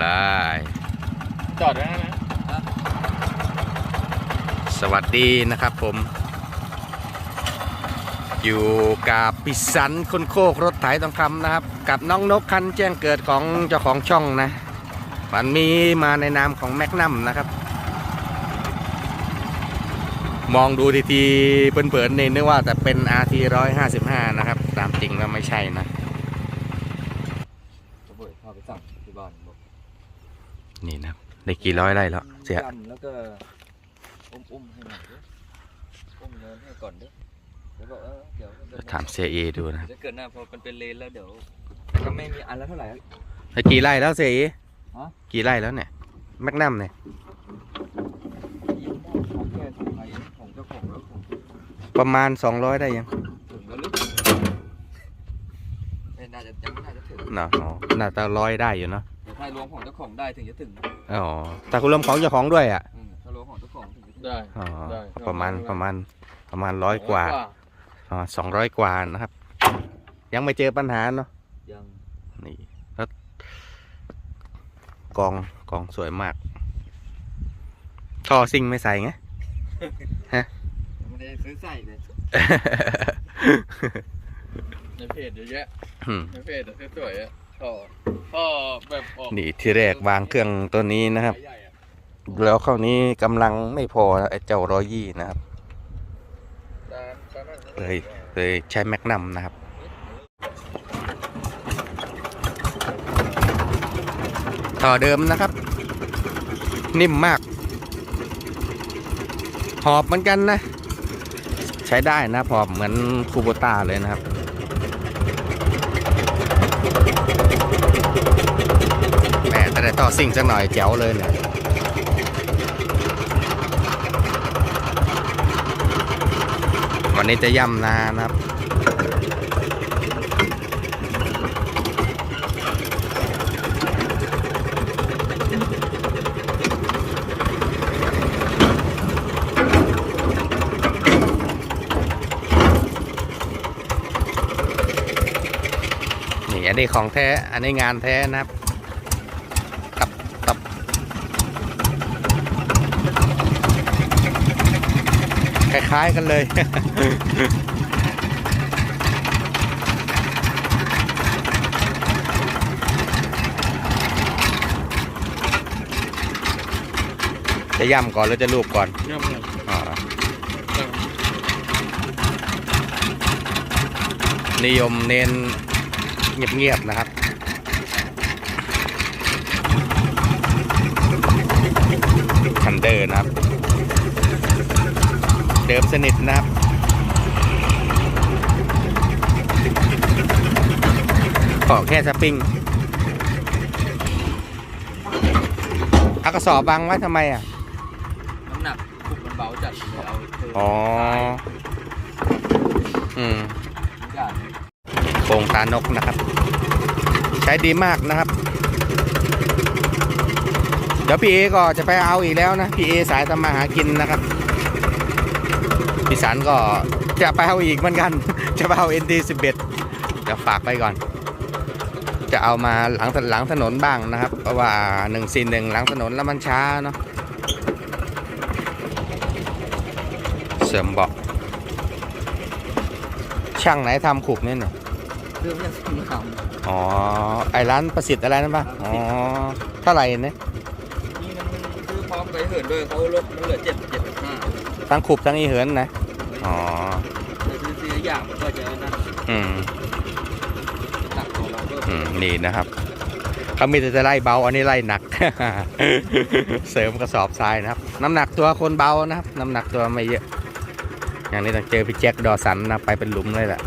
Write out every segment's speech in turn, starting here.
เลย จอดไว้นะสวัสดีนะครับผม อยู่กับพิสันคนโคกรถไถทองคำนะครับ กับน้องนกคันแจ้งเกิดของเจ้าของช่องนะวันนี้มาในนามของแมกนัมนะครับ มองดูทีๆเปิดๆนี่นึกว่าแต่เป็น RT 155 นะครับ ตามจริงแล้วไม่ใช่นะ ระเบิดพาไปสั่งที่บ้านบอก นี่นะครับได้กี่ร้อยไร่แล้วเสียจำแล้วก็อุ้มอุ้มๆให้หน่อยดิอุ้มเนินให้ก่อนเด้อเดี๋ยวบอกเออเดี๋ยวเดี๋ยวถามเสียเอดูนะจะเกิดหน้าพอมันเป็นเลนแล้วเดี๋ยวก็ไม่มีอันละเท่าไหร่ ได้กี่ไร่แล้วเสียเอฮะ กี่ไร่แล้วเนี่ยแมกนัมเนี่ยยิ่งมองของแค่ของใครของเจ้าของแล้วของประมาณ 200 ได้ยังถึงแล้วหรือไม่น่าจะยังไม่น่าจะถึงเนาะอ๋อน่าจะร้อยได้อยู่เนาะเดี๋ยว ถ้ารวมของเจ้าของได้ถึงจะถึงนะอ๋อแต่คุณรวมของเจ้าของด้วยอะอืมถ้ารวมของเจ้าของถึงจะถึงได้อ๋อได้ประมาณประมาณประมาณร้อยกว่าสองร้อยกว่านะครับ ยังไม่เจอปัญหาเนาะยังนี่แล้วกองกองสวยมากท่อซิ่งไม่ใส่ไงยังไม่ได้ซื้อใส่เลยในเพจเยอะแยะอืมในเพจสวยๆอะ ท่อท่อแบบออกนี่ที่แรกวางเครื่องตัวนี้นะครับใหญ่ๆอะแล้วคราวนี้กำลังไม่พอแล้วไอ้เจ้าร้อยยี่นะครับตามตามนั้นเลยเลยใช้แมกนัมนะครับต่อเดิมนะครับ นิ่มมาก หอบเหมือนกันนะ ใช้ได้นะหอบเหมือนคูโบต้าเลยนะครับ แหมแต่ได้ต่ อซิ่งสักหน่อยแจ๋วเลยเนี่ยวันนี้จะย่ำนานะครับนี่อันนี้ของแท้ อันนี้งานแท้นะครับ คล้ายๆกันเลย จะย่ำก่อนหรือจะลูบก่อนย่ำเลยอ๋อนิยมเน้นเงียบๆนะครับ คันเดอร์นะครับ เดิมสนิทนะครับขอแค่สปริงเอากระสอบบังไว้ทำไมอะ น้ำหนักคุกมันเบาจัดเลยเอาเธออ๋อซ้ายอืมทุกอย่างโครงตานกนะครับ ใช้ดีมากนะครับ เดี๋ยวพี่เอก็จะไปเอาอีกแล้วนะ พี่เอสายทำมาหากินนะครับ พี่สันก็จะไปเอาอีกเหมือนกัน จะไปเอา ND 11 เดี๋ยวฝากไปก่อน จะเอามาหลังหลังถนนบ้างนะครับ เพราะว่า1 4 1หลังถนนแล้วมันช้าเนาะเสริมเบาะช่างไหนทำขุกเนี่ยเนี่ยเรื่องยังสงามอ๋อ ไอร้านประสิทธิ์อะไรนั่นปะอ๋อเท่าไหร่เนี่ยนี่มันซื้อพร้อมไปเหินด้วยเขาลดมันเหลือเจ็ด ทั้งขุบทั้งอีเหินนะ อ๋อแต่ซื้อซื้ออย่างมันก็จะนั่นอืมหนักของเราก็อืมนี่นะครับเขามีแต่จะไล่เบา อันนี้ไล่หนัก เสริมกระสอบทรายนะครับ น้ำหนักตัวคนเบานะครับ น้ำหนักตัวไม่เยอะ อย่างนี้ต้องเจอพี่แจ็คดอสันนะไปเป็นหลุมเลยแหละ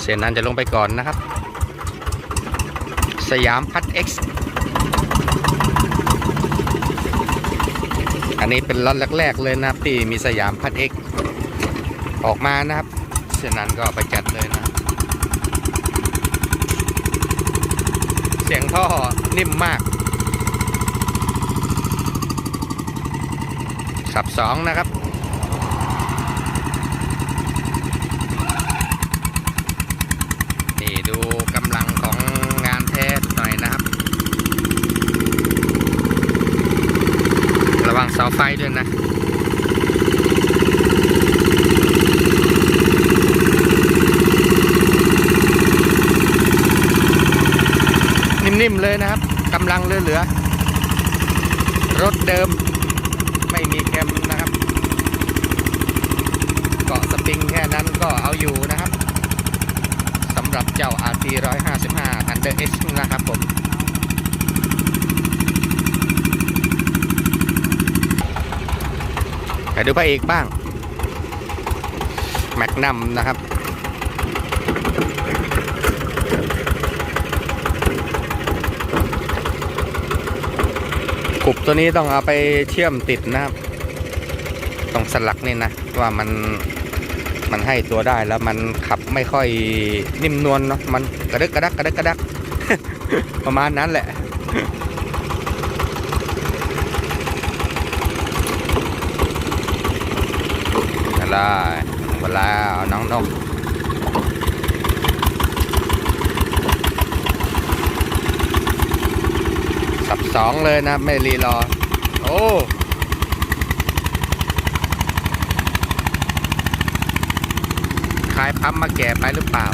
เส้นนั้นจะลงไปก่อนนะครับ สยามพัด X อั นนี้เป็นรถแรก ๆ เลยนะครับที่มีสยามพัด X ออกมานะครับเส้นนั้นก็ไปจัดเลยนะ เสียงท่อนิ่มมาก ขับสองนะครับ นี่ดูกำลังของงานแท้ ง เสาไฟด้วยนะนิ่มๆเลยนะครับกำลังเหลือๆรถเดิม ไม่มีแคมนะครับ เกาะสปริงแค่นั้นก็เอาอยู่นะครับสำหรับเจ้า RT 155 Under H นะครับผม ไปดูพระเอกบ้าง แมกนัมนะครับกรุบตัวนี้ต้องเอาไปเชื่อมติดนะครับตรงสลักนี่นะ ว่ามันมันให้ตัวได้แล้วมันขับไม่ค่อยนิ่มนวลเนาะมันกระดึกกระดักกระดึกกระดัก ประมาณนั้นแหละ อะไรเวลาน้องนกสับสองเลยนะไม่รีรอ โอ้ขายพับมาแก่ไปหรือเปล่า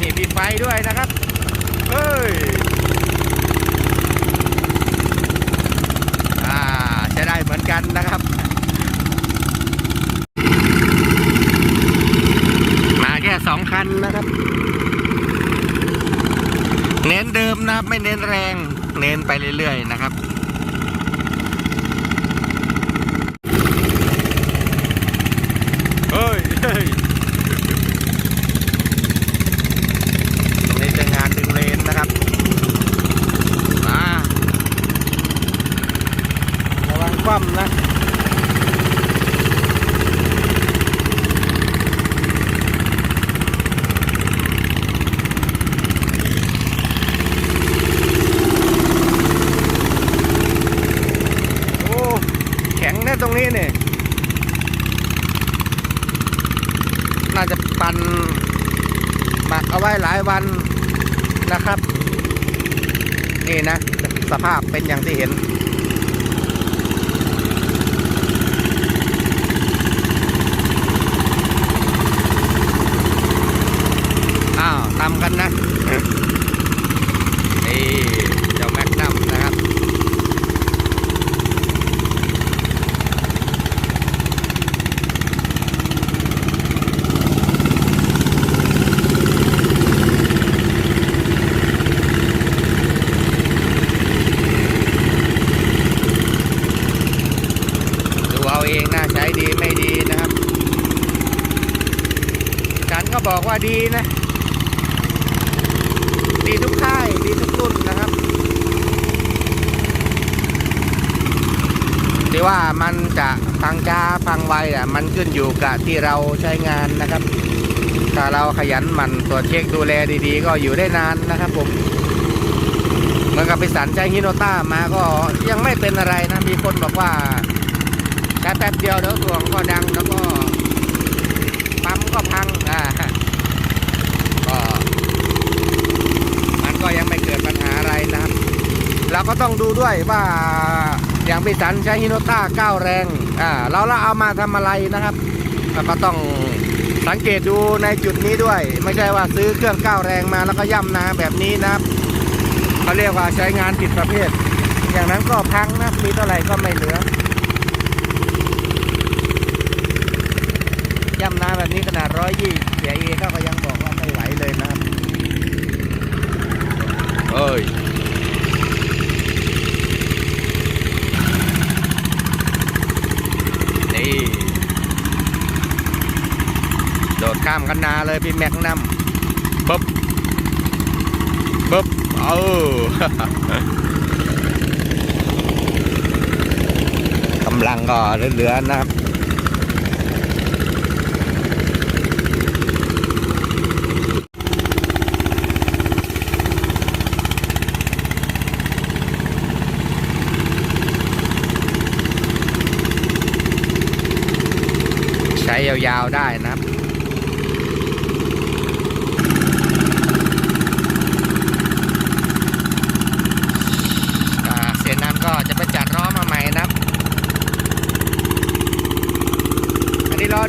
นี่มีไฟด้วยนะครับ เฮ้ย อ่าใช้ได้เหมือนกันนะครับ มา แค่สองคันนะครับ เน้นเดิมนะครับ ไม่เน้นแรง เน้นไปเรื่อยๆนะครับเฮ้ยเฮ้ยตรงนี้จะงานดึงเลนนะครับมาระวังคว่ำนะ โอ้ แข็งนะตรงนี้เนี่ย น่าจะปั่นหมักเอา ไว้หลายวันนะครับ นี่นะ สภาพเป็นอย่างที่เห็น อ้าวทำกันนะ นี่เจ้าแม็กนัมนะครับ ดูเอาเองนะใช้ดีไม่ดีนะครับฉันก็บอกว่า ดีนะ ดีทุกค่าย ดีทุกรุ่นนะครับที่ว่ามันจะฟังจ้าฟังไวอะมันขึ้นอยู่กับที่เราใช้งานนะครับ ถ้าเราขยันหมันตรวจเช็คดูแลดีๆ ก็อยู่ได้นานนะครับผมเหมือนกับไปสันใช้ฮิโนต้ามาก็ยังไม่เป็นอะไรนะมีคนบอกว่าใช้แป๊บเดียวเดี๋ยวถ่วงก็ดังแล้วก็ปั๊มก็พังอ่าก็มันก็ยังไม่เกิดปัญหาอะไรนะครับ เราก็ต้องดูด้วยว่าอย่างพิสันใช้ฮิโนต้าก้าวแรงอ่าเราเราเอามาทำอะไรนะครับเราก็ต้องสังเกตดูในจุดนี้ด้วย ไม่ใช่ว่าซื้อเครื่องก้าวแรงมาแล้วก็ย่ำนาแบบนี้นะครับเขาเรียกว่าใช้งานผิดประเภท อย่างนั้นก็พังนะมีเท่าไหร่ก็ไม่เหลือย่ำนาแบบนี้ขนาดร้อยยี่เสียเอก็ย เลยพี่แม็กนัมปึ๊บปึ๊บเออกำลังก็เหลือๆนะครับใช้ยาวๆได้นะครับ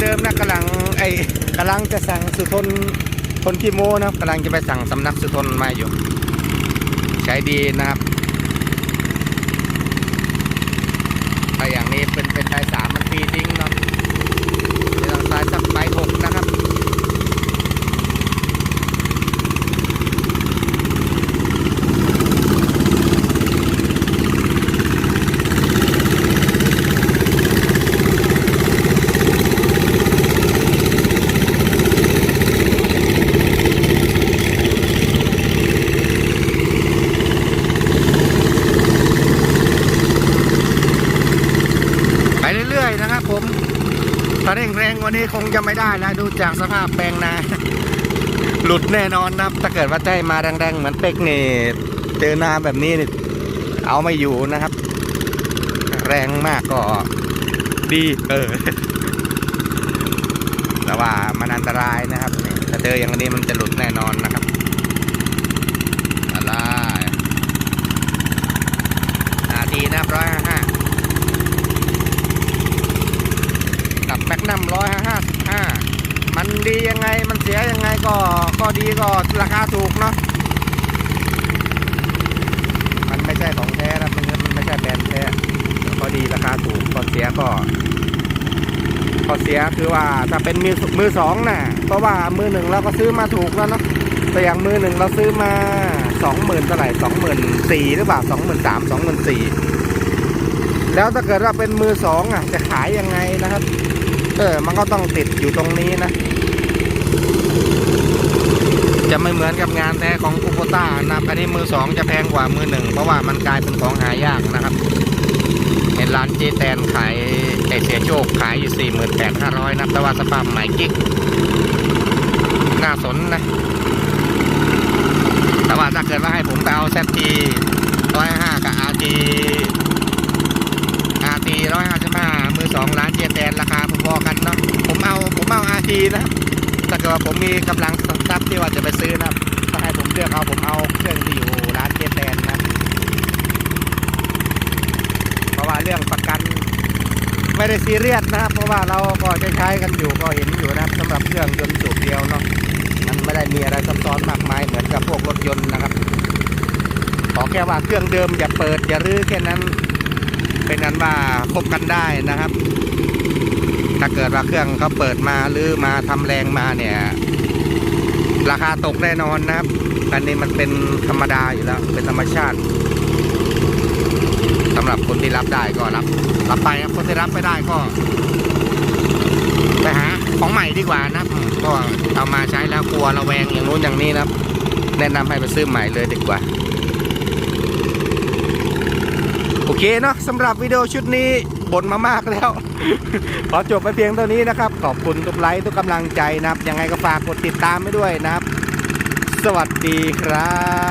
เดิมนะกำลังไอ้กำลังจะสั่งสุทนคนที่โมนะกำลังจะไปสั่งสำนักสุทนมาอยู่ ใช้ดีนะครับถ้าอย่างนี้เป็นเป็นไทยสามมันฟรีทิ้งเนาะเดี๋ยวทางซ้ายสักใบหกนะครับ ไปเรื่อยๆนะครับผมถ้าเร่งแรงก วันนี้คงจะไม่ได้แล้วดูจากสภาพแปลงนา หลุดแน่นอนนะครับถ้าเกิดว่าใจมาแรงๆเหมือนเป็กนี่เจอนาแบบนี้นี่เอาไม่อยู่นะครับ แรงมากก็ดีเออแต่ว่ามันอันตรายนะครับถ้าเจออย่างนี้มันจะหลุดแน่นอนนะครับอะไรอาทีนะครับร้อยห้าห้า กับ แมกนัมร้อยห้าสิบห้ามันดียังไงมันเสียยังไงก็ก็ดีก็ราคาถูกเนาะมันไม่ใช่ของแท้นะมันมันไม่ใช่แบรนด์แท้ก็ดีราคาถูกก็เสียก็ก็เสียคือว่าถ้าเป็นมือมือสองน่ะเพราะว่ามือหนึ่งเราก็ซื้อมาถูกแล้วเนาะแต่อย่างมือหนึ่งเราซื้อมาสองหมื่นเท่าไหร่สองหมื่นสี่หรือเปล่าสองหมื่นสามสองหมื่นสี่แล้วถ้าเกิดว่าเป็นมือสองอะจะขายยังไงนะครับ เออมันก็ต้องติดอยู่ตรงนี้นะ จะไม่เหมือนกับงานแท้ของคูโบต้านะครับอันนี้มือสองจะแพงกว่ามือหนึ่งเพราะว่ามันกลายเป็นของหายากนะครับ เห็นร้านเจแตนขายไอเสียโชคขายอยู่สี่หมื่นแปดห้าร้อยนะแต่ว่าสภาพใหม่กิ๊กน่าสนนะ แต่ว่าถ้าเกิดว่าให้ผมไปเอาแซทีร้อยห้ากับอาร์ทีอาร์ตีร้อยห้าสิบห้า สองร้านเจแตนราคาพอๆกันเนาะผมเอาผมเอาอาร์ตีนะถ้าเกิดว่าผมมีกำลังทรัพย์ที่ว่าจะไปซื้อนะถ้าให้ผมเลือกเอาผมเอาเครื่องที่อยู่ร้านเจแตนนะเพราะว่าเรื่องประกัน ไม่ได้ซีเรียสนะครับ เพราะว่าเราก็จะใช้กันอยู่ก็เห็นอยู่นะครับสำหรับเครื่องยนต์สูบเดียวเนาะมันไม่ได้มีอะไรซับซ้อนมากมายเหมือนกับพวกรถยนต์นะครับขอแค่ว่าเครื่องเดิมอย่าเปิดอย่ารื้อแค่นั้น เป็นนั้นว่าคบกันได้นะครับ ถ้าเกิดว่าเครื่องเขาเปิดมาหรือมาทำแรงมาเนี่ย ราคาตกแน่นอนนะครับอันนี้มันเป็นธรรมดาอยู่แล้ว เป็นธรรมชาติสำหรับคนที่รับได้ก็รับ รับไปครับคนที่รับไม่ได้ก็ไปหาของใหม่ดีกว่านะก็เอามาใช้แล้วกลัวระแวงอย่างนู้นอย่างนี้นะครับ แนะนำให้ไปซื้อใหม่เลยดีกว่า โอเคเนาะสำหรับวิดีโอชุดนี้บ่นมามากแล้ว ขอจบไปเพียงเท่านี้นะครับ ขอบคุณทุกไลค์ทุกกำลังใจนะครับ ยังไงก็ฝากกดติดตามไปด้วยนะครับ สวัสดีครับ